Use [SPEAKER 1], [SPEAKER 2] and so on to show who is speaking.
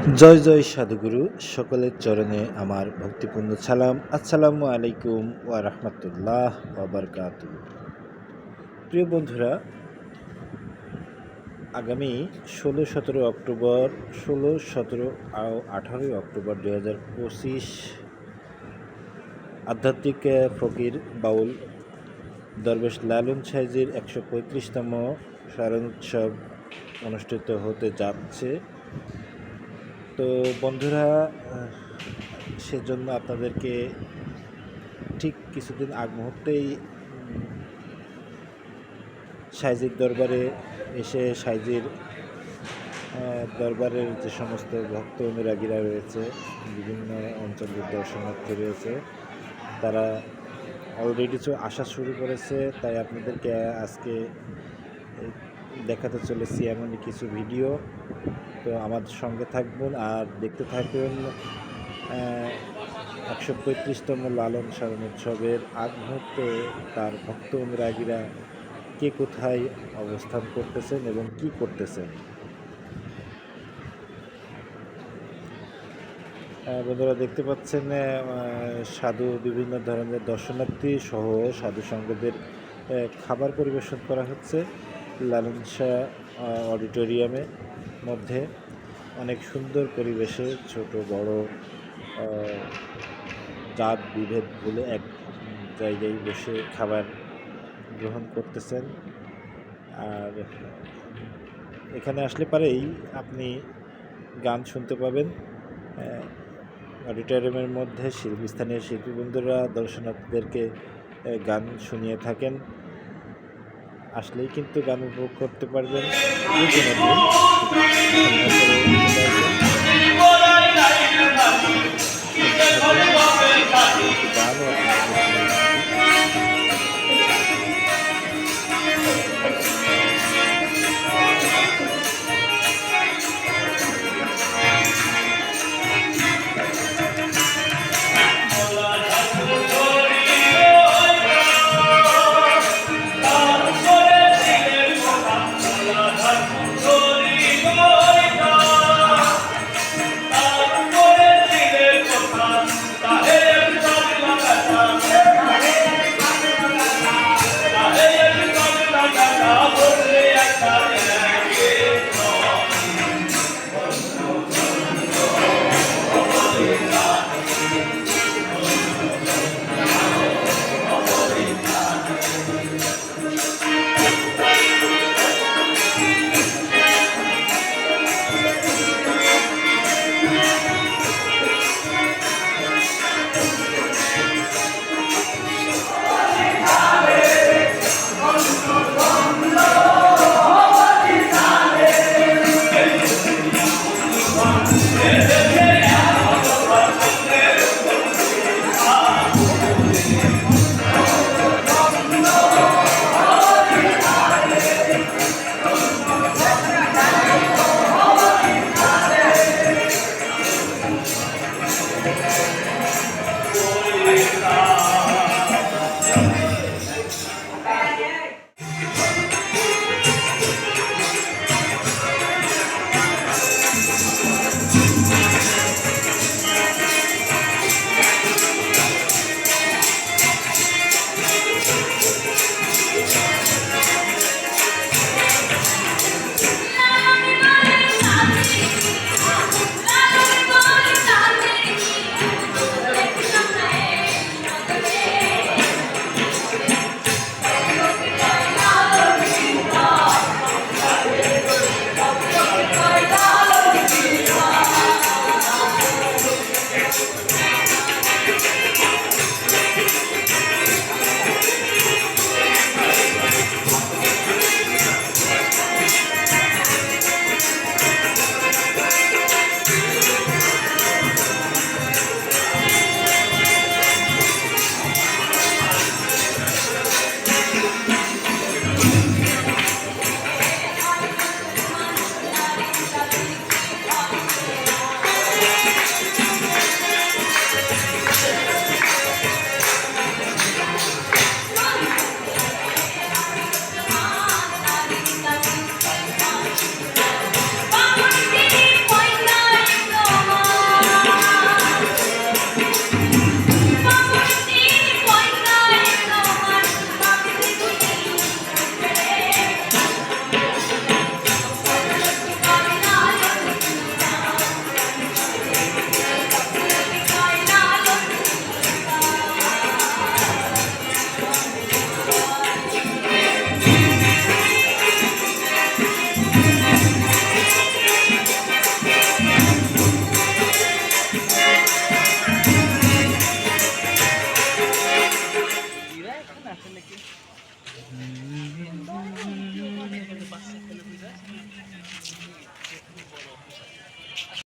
[SPEAKER 1] জয় জয় সাধুগুরু, সকলের চরণে আমার ভক্তিপূর্ণ সালাম। আসসালামু আলাইকুম ওয়া রাহমাতুল্লাহ বারকাত প্রিয় বন্ধুরা, আগামী ষোলো, সতেরো অক্টোবর, ষোলো, সতেরো আঠারোই অক্টোবর দু হাজার পঁচিশ আধ্যাত্মিক ফকির বাউল দরবেশ লালন সাইজির একশো পঁয়ত্রিশতম স্মরণ উৎসব অনুষ্ঠিত হতে যাচ্ছে। তো বন্ধুরা সেজন্য আপনাদেরকে ঠিক কিছুদিন আগ মুহূর্তেই সাইজির দরবারে এসে সাইজির দরবারের যে সমস্ত ভক্ত অনুরাগীরা রয়েছে, বিভিন্ন অঞ্চলের দর্শনার্থী রয়েছে, তারা অলরেডি আসা শুরু করেছে, তাই আপনাদেরকে আজকে দেখাতে চলেছি এমনই কিছু ভিডিও তো আমাদের সঙ্গে থাকবেন আর দেখতে থাকুন একশো পঁয়ত্রিশতম লালন সারণ উৎসবের আগ মুহূর্তে তার ভক্ত অনুরাগীরা কে কোথায় অবস্থান করতেছেন এবং কি করতেছেন। বন্ধুরা দেখতে পাচ্ছেন সাধু বিভিন্ন ধরনের দর্শনার্থী সহ সাধু সঙ্গদের খাবার পরিবেশন করা হচ্ছে লালন শাহ অডিটোরিয়ামে। মধ্যে অনেক সুন্দর পরিবেশে ছোট, বড় জাত, বিভেদ বলে এক জায়গায় বসে খাবার গ্রহণ করতেছেন। আর এখানে আসলে পারেই আপনি গান শুনতে পাবেন। অডিটোরিয়ামের মধ্যে শিল্পী, স্থানীয় শিল্পী বন্ধুরা দর্শনার্থীদেরকে গান শুনিয়ে থাকেন। আসলেই কিন্তু গান উপভোগ করতে পারবেন। Thank you.